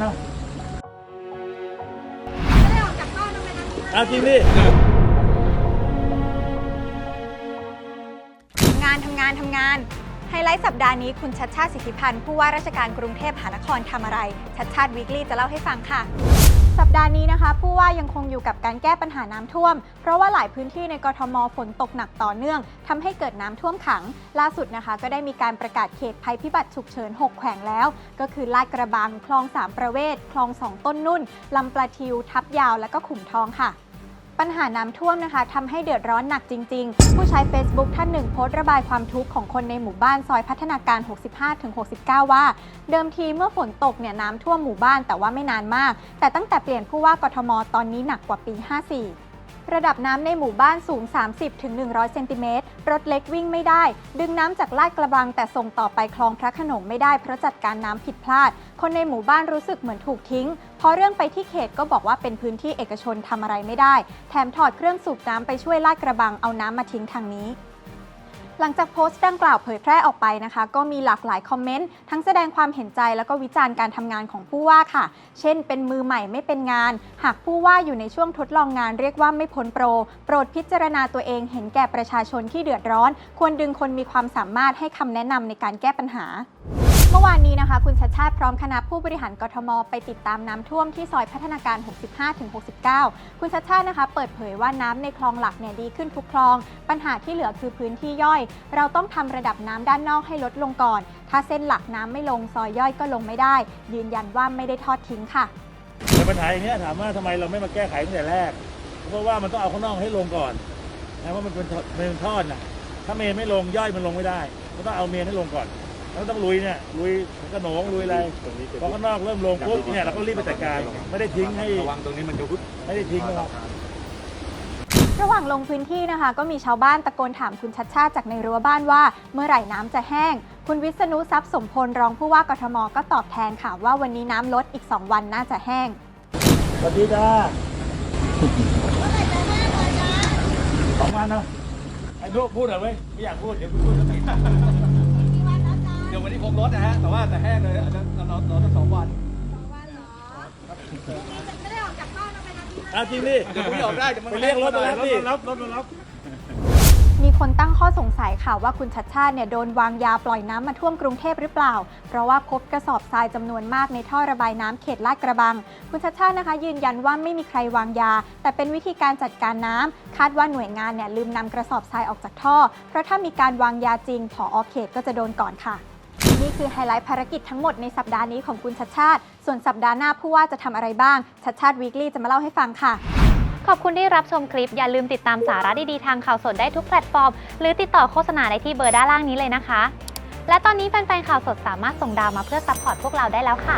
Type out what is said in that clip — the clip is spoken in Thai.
เนาะไม่ได้ออกจากบ้านทำไมนะเอาจริงดิทำงานทำงานทำงาน ไฮไลท์สัปดาห์นี้คุณชัดชาติสิทธิพันธ์ผู้ว่าราชการกรุงเทพมหานครทำอะไร ชัดชาติวีคลี่จะเล่าให้ฟังค่ะ สัปดาห์นี้นะคะผู้ว่ายังคงอยู่กับการแก้ปัญหาน้ำท่วม เพราะว่าหลายพื้นที่ในกรทมฝนตกหนักต่อเนื่องทำให้เกิดน้ำท่วมขัง ล่าสุดนะคะ ก็ได้มีการประกาศเขตภัยพิบัติฉุกเฉิน 6 แขวงแล้ว ก็คือลาดกระบัง คลองสามประเวศคลองสองต้นนุ่นลำปลาทิว ทับยาวและก็ขุมทองค่ะ ปัญหาน้ำท่วมนะคะทำให้เดือดร้อนหนักจริง ๆ ผู้ใช้ Facebook ท่านหนึ่งโพสต์ระบายความทุกข์ของคนในหมู่บ้านซอยพัฒนาการ 65-69 ว่า เดิมทีเมื่อฝนตกเนี่ยน้ำท่วมหมู่บ้านแต่ว่าไม่นานมาก แต่ตั้งแต่เปลี่ยนผู้ว่ากทมตอนนี้หนักกว่าปี 54 ระดับน้ำในหมู่บ้านสูง 30-100 เซนติเมตร รถเล็กวิ่งไม่ได้ ดึงน้ำจากลาดกระบัง แต่ส่งต่อไปคลองพระขนงไม่ได้เพราะจัดการน้ำผิดพลาด คนในหมู่บ้านรู้สึกเหมือนถูกทิ้ง พอเรื่องไปที่เขตก็บอกว่าเป็นพื้นที่เอกชนทำอะไรไม่ได้ แถมถอดเครื่องสูบน้ำไปช่วยลาดกระบังเอาน้ำมาทิ้งทางนี้ หลังจากโพสต์ดังกล่าวเผยแพร่ออกไปนะคะ ก็มีหลากหลายคอมเมนต์ทั้งแสดงความเห็นใจแล้วก็วิจารณ์การทำงานของผู้ว่าค่ะ เช่น เป็นมือใหม่ไม่เป็นงาน หากผู้ว่าอยู่ในช่วงทดลองงานเรียกว่าไม่พ้นโปร โปรดพิจารณาตัวเองเห็นแก่ประชาชนที่เดือดร้อน ควรดึงคนมีความสามารถให้คำแนะนำในการแก้ปัญหา มื่อวานนี้นะคะ คุณชัดชาติพร้อมคณะผู้บริหารกทม ไปติดตามน้ำท่วมที่ซอยพัฒนาการ 65-69 คุณชัดชาตินะคะ เปิดเผยว่าน้ำในคลองหลักเนี่ยดีขึ้นทุกคลอง ปัญหาที่เหลือคือพื้นที่ย่อย เราต้องทำระดับน้ำด้านนอกให้ลดลงก่อน ถ้าเส้นหลักน้ำไม่ลงซอยย่อยก็ลงไม่ได้ ยืนยันว่าไม่ได้ทอดทิ้งค่ะแต่ปัญหาอย่างเนี้ยถามว่าทำไมเราไม่มาแก้ไขตั้งแต่แรก เพราะว่ามันต้องเอาข้างนอกให้ลงก่อนนะว่ามันเป็นทอมันเป็นทอนน่ะถ้าเมนไม่ลงย่อยมันลงไม่ได้ก็ต้องเอาเมนให้ลงก่อน แล้วต้องลุยเนี่ยลุยกระโหนงลุยอะไรพอข้างนอกเริ่มลงปุ๊บเนี่ยเราก็รีบไปจัดการ ไม่ได้ทิ้งให้ระวังตรงนี้มันจะพุดไม่ได้ทิ้งนะครับระหว่างลงพื้นที่นะคะ ก็มีชาวบ้านตะโกนถามคุณชัดชาติจากในรั้วบ้านว่า เมื่อไหร่น้ำจะแห้ง คุณวิษณุทรัพย์สมพลรองผู้ว่ากทมก็ตอบแทนค่ะว่าวันนี้น้ำลดอีก 2 วันน่าจะแห้งสวัสดีจ้าสองวันเนาะไอ้พวกพูดหน่อยเว้ยไม่อยากพูดเดี๋ยวพูดแล้วไม่เดี๋ยววันนี้คงลดนะฮะ แต่ว่าแต่แห้งเลยอาจจะรอรอตั้งสองวันไม่ได้ออกจากบ้านทำไมนะเอาจริงดิเดี๋ยวพรุ่งนี้ออกได้เดี๋ยวมันไปเรียกรถมารับดิรถรับรถมารับมีคนตั้งข้อสงสัยค่ะว่าคุณชัดชาติเนี่ยโดนวางยาปล่อยน้ำมาท่วมกรุงเทพหรือเปล่า เพราะว่าพบกระสอบทรายจำนวนมากในท่อระบายน้ำเขตลาดกระบัง คุณชัดชาตินะคะ ยืนยันว่าไม่มีใครวางยา แต่เป็นวิธีการจัดการน้ำคาดว่าหน่วยงานเนี่ยลืมนำกระสอบทรายออกจากท่อ เพราะถ้ามีการวางยาจริงผอเขตก็จะโดนก่อนค่ะ นี่คือไฮไลท์ภารกิจทั้งหมดในสัปดาห์นี้ของคุณชัดชาติ ส่วนสัปดาห์หน้าผู้ว่าจะทำอะไรบ้าง ชัดชาติวีคลี่จะมาเล่าให้ฟังค่ะ ขอบคุณที่รับชมคลิป อย่าลืมติดตามสาระดีๆทางข่าวสดได้ทุกแพลตฟอร์ม หรือติดต่อโฆษณาได้ที่เบอร์ด้านล่างนี้เลยนะคะ และตอนนี้แฟนๆข่าวสดสามารถส่งดาวมาเพื่อซัพพอร์ตพวกเราได้แล้วค่ะ